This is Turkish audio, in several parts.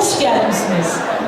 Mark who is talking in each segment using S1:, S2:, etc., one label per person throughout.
S1: hoş gelmişsiniz.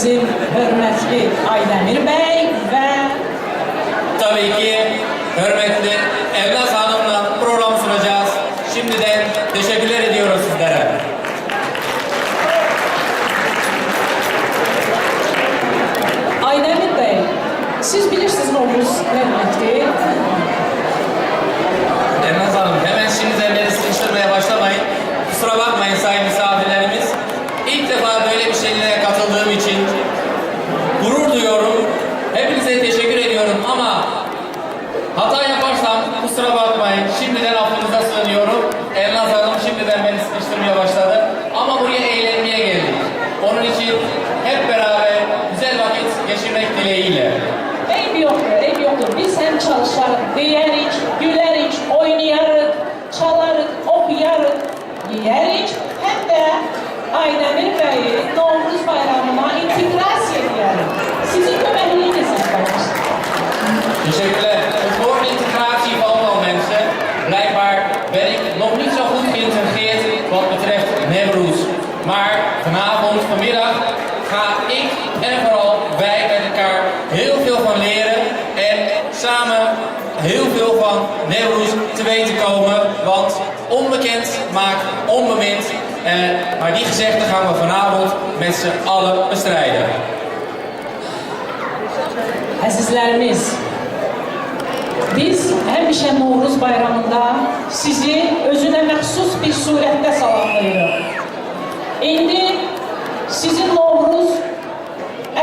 S1: Bizim hürmetli Aydemir Bey ve
S2: Tabii ki hürmetli Evlat Hanım'la program sunacağız. Şimdiden teşekkürler ediyoruz sizlere.
S1: Aydemir Bey, siz bilirsiniz Novruz hürmetli.
S2: Elnaz Hanım hemen şimdiden beni sıkıştırmaya başlamayın. Kusura bakmayın sayın misafirlerimiz. İlk defa böyle bir şeylere katıldığım için gurur duyuyorum. Hepinize teşekkür ediyorum ama hata yaparsam kusura bakmayın. Affınıza sığınıyorum. Elnaz Hanım şimdiden beni sıkıştırmaya başladı. Eh, maar die gezegde gaan we vanavond met z'n allen bestrijden.
S1: Əzizlərimiz, biz həmişə Novruz bayramında sizi özünə məxsus bir surətdə salamlayırıq. İndi sizin Novruz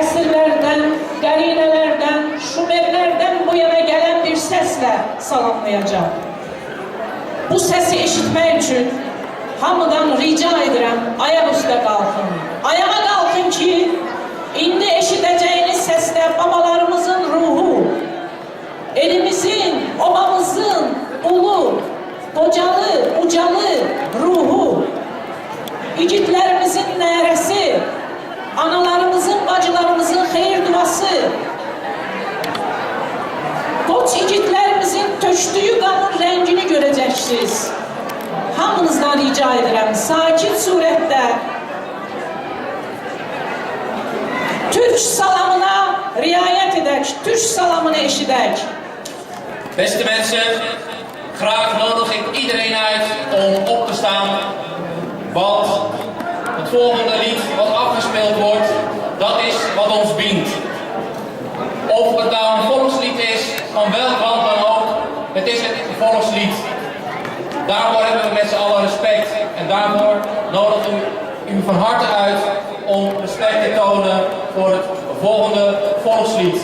S1: əsrlərdən, qərinələrdən, şumerlərdən bu yana gələn bir səslə salamlayacaq. Bu səsi eşitmək üçün hamıdan rica edirəm, ayaq üstə qalxın. Ayağa qalxın ki, indi eşidəcəyiniz səslə babalarımızın ruhu, elimizin, obamızın ulu, qocalı, ucalı ruhu, igidlərimizin nərəsi, analarımızın, bacılarımızın xeyir duası, Koç igidlərimizin tökdüyü qanın rəngini görəcəksiniz. Hamınızdan rica edirəm, sakit surətdə Türk salamına riayət edək, Türk salamını eşidək.
S2: Beste mensen, graag nodig ik iedereen uit om op te staan. Want het volgende lied wat afgespeeld wordt, dat is wat ons bindt. Of het nou een volkslied is, van welk land dan ook, het is het volkslied. Daarvoor hebben we met z'n allen respect. En daarvoor nodig ik u van harte uit om respect te tonen voor het volgende volkslied.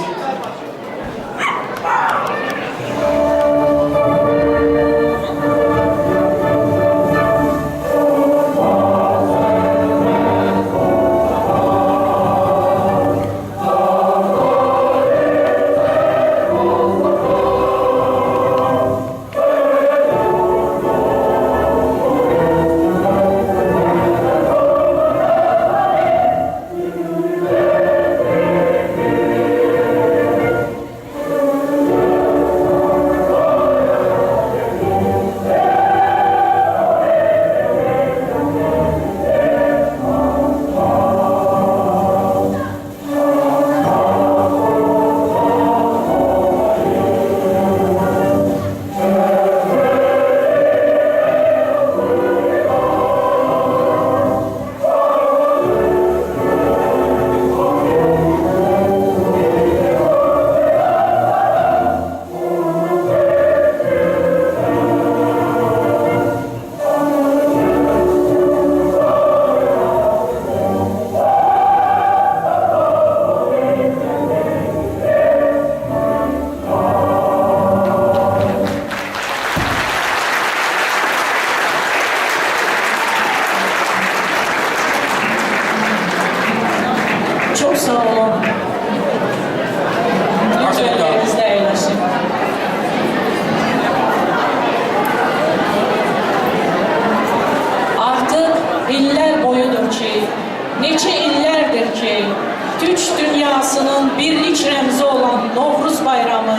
S1: Dünyasının birlik rəmzi olan Novruz bayramı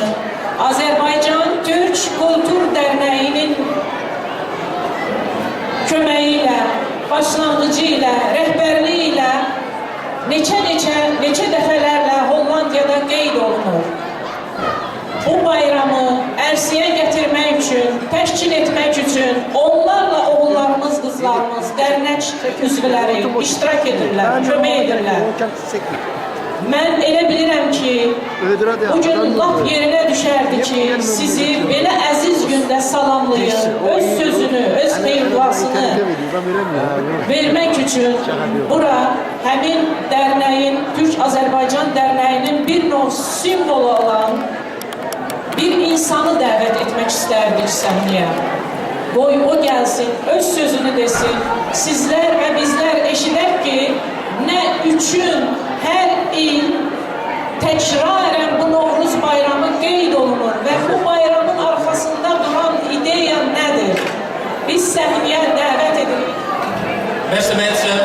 S1: Azərbaycan Türk Kultur Dərnəyinin köməyi ilə, başlanğıcı ilə, rəhbərliyi ilə neçə-neçə, neçə dəfələrlə Hollandiyada qeyd olunur. Bu bayramı ərsiyə gətirmək üçün, təşkil etmək üçün onlarla oğullarımız, qızlarımız, dərnək üzvləri iştirak edirlər, kömək edirlər. Mən elə bilirəm ki, bu gün lap yerinə düşərdi ki, sizi belə əziz gündə salamlayın, öz sözünü, öz xeyirduasını vermək üçün bura həmin dərnəyin, Türk-Azərbaycan dərnəyinin bir növ simvolu olan bir insanı dəvət etmək istərdik səhnəyə. Qoy o gəlsin, öz sözünü desin. Sizlər və bizlər eşidək ki, nə üçün hər il təkrarən bu Novruz bayramı qeyd olunur və bu bayramın arxasında duran ideya nədir? Biz səhnəyə dəvət edirik.
S2: Beste mensen,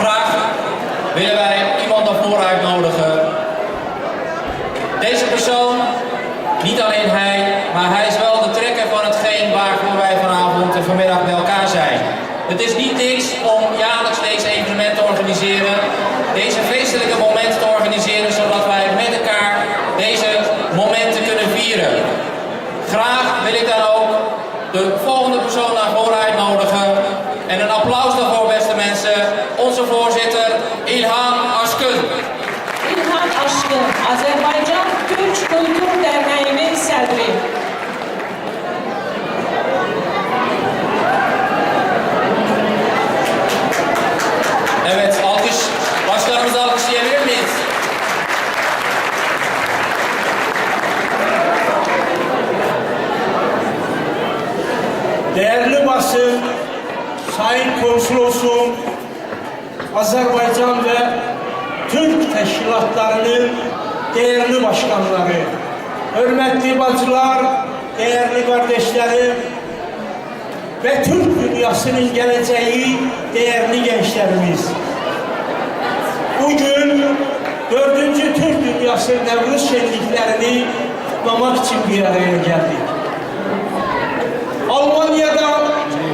S2: graag willen wij iemand naar voren uitnodigen. Deze persoon, niet alleen hij, maar hij is wel de trekker van hetgeen waarvoor wij vanavond en vanmiddag bij elkaar zijn. Het is niet niks om
S3: hürmetli bacılar, değerli kardeşlerim ve Türk dünyasının geleceği değerli gençlerimiz. Bugün dördüncü Türk Dünyası Nevruz şenliklerini kutlamak için bir araya geldik. Almanya'dan,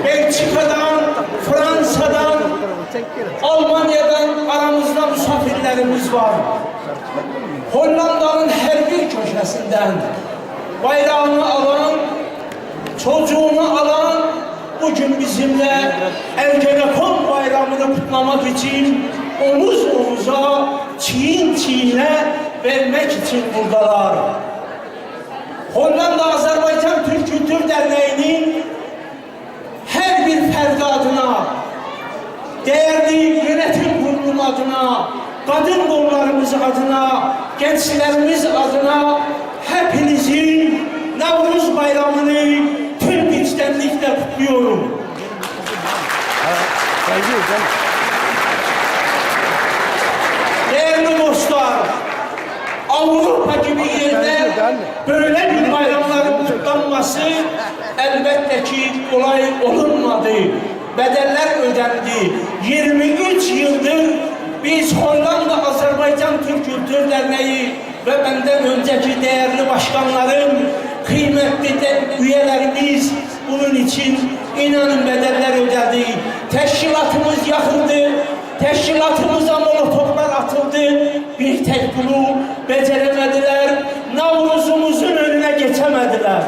S3: Belçika'dan, Fransa'dan, Almanya'dan aramızda misafirlerimiz var. Hollanda'nın her bir köşesinden bayrağını alan, çocuğunu alan bugün bizimle Ergenekon bayramını kutlamak için omuz omuza, çiğin çiğne vermek için buradalar. Hollanda Azerbaycan Türk Kültür Derneği'nin her bir ferdi adına, değerli yönetim kurulunun adına, kadın kollarımız adına, gençlerimiz adına hepinizin Nevruz Bayramı'nı tüm içtenlikle kutluyorum. Değerli dostlar, Avrupa gibi yerde böyle bir bayramların kutlanması elbette ki kolay olunmadı. Bedeller ödendi. 23 yıldır biz Hollanda Azerbaycan Türk Kültür Derneği ve benden önceki değerli başkanlarım, kıymetli de üyelerimiz bunun için inanın bedeller ödedi. Teşkilatımız yakıldı, teşkilatımıza molotoflar atıldı. Bir tek bunu beceremediler. Navruzumuzun önüne geçemediler.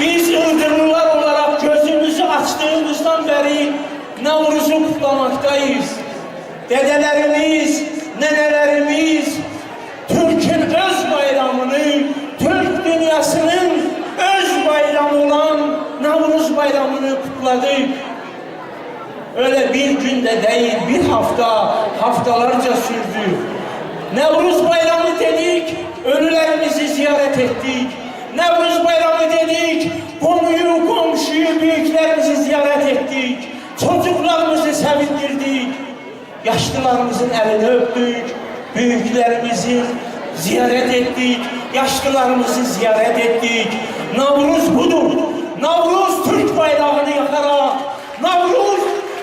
S3: Biz Iğdırlılar olarak gözümüzü açtığımızdan beri Navruz'u kutlamaktayız. Dedelerimiz, kutladık. Öyle bir günde değil, bir hafta, haftalarca sürdü. Nevruz bayramı dedik, ölülerimizi ziyaret ettik. Nevruz bayramı dedik, konuyu, komşuyu, büyüklerimizi ziyaret ettik. ettirdik. Yaşlılarımızın elini öptük. Büyüklerimizin ziyaret ettik. Yaşlılarımızı ziyaret ettik. Navruz budur. Navruz Türk bayrağını yakarak. Navruz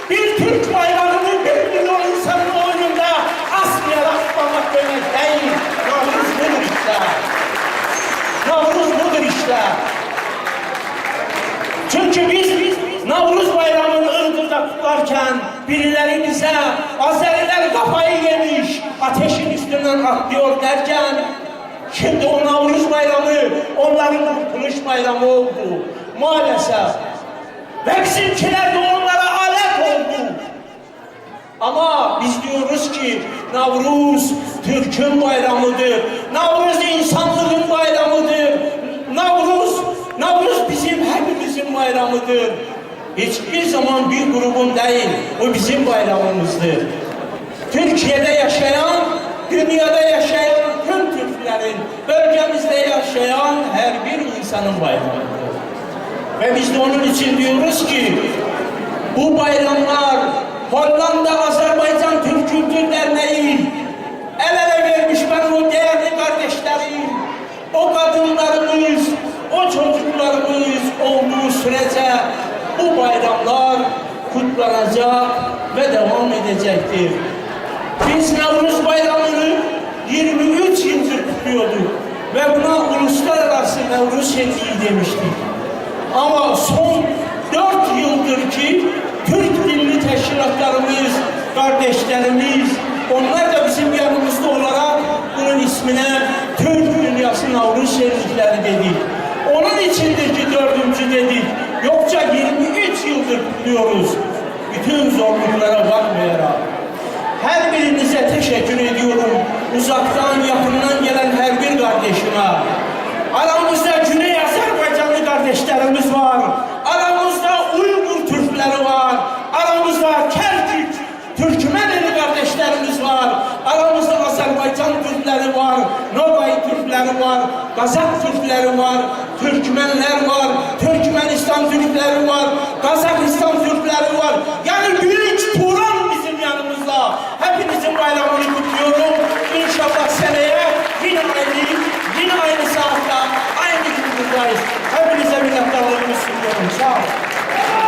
S3: bir Türk bayrağını bir milyon insanın oyununda asmayarak tutmamak demek değil. Navruz budur işte. Navruz budur işte. Çünkü biz Navruz bayramını Iğdır'da kutlarken birileri bize Azeriler kafayı yemiş, ateşin üstünden atlıyor derken şimdi o Navruz bayramı onların kurtuluş bayramı oldu. Maalesef. Ve bizimkiler de onlara alet oldu. Ama biz diyoruz ki Navruz Türk'ün bayramıdır. Navruz insanlığın bayramıdır. Navruz, Navruz bizim hepimizin bayramıdır. Hiçbir zaman bir grubun değil, o bizim bayramımızdır. Türkiye'de yaşayan, dünyada yaşayan tüm Türklerin, bölgemizde yaşayan her bir insanın bayramıdır. Ve biz de onun için diyoruz ki bu bayramlar Hollanda Azerbaycan Türk Kültür Derneği el ele vermiş ben o değerli kardeşlerim, o kadınlarımız, o çocuklarımız olduğu sürece bu bayramlar kutlanacak ve devam edecektir. Biz Navruz Bayramı'nı 23 yıldır kutluyorduk ve buna uluslararası Navruz Şenliği demiştik. Ama son dört yıldır ki Türk dilli teşkilatlarımız, kardeşlerimiz, onlar da bizim yanımızda olarak bunun ismine Türk Dünyası Navruz Şenlikleri dedik. Onun içindir ki dördüncü dedik. Yoksa 23 yıldır kutluyoruz. Bütün zorluklara bakmayarak. Her birinize teşekkür ediyorum. Uzaktan yakından gelen her bir kardeşime. Aramızda kardeşlerimiz var. Aramızda Uygur Türkleri var. Aramızda Kerkük, Türkmeneli kardeşlerimiz var. Aramızda Azerbaycan Türkleri var. Nogay Türkleri var. Kazak Türkleri var. Türkmenler var. Türkmenistan Türkleri var. Kazakistan Türkleri var. Yani büyük Turan bizim yanımızda. Hepinizin bayramını durumundayız. Hepinize minnettarlığımı sunuyorum. Sağ olun.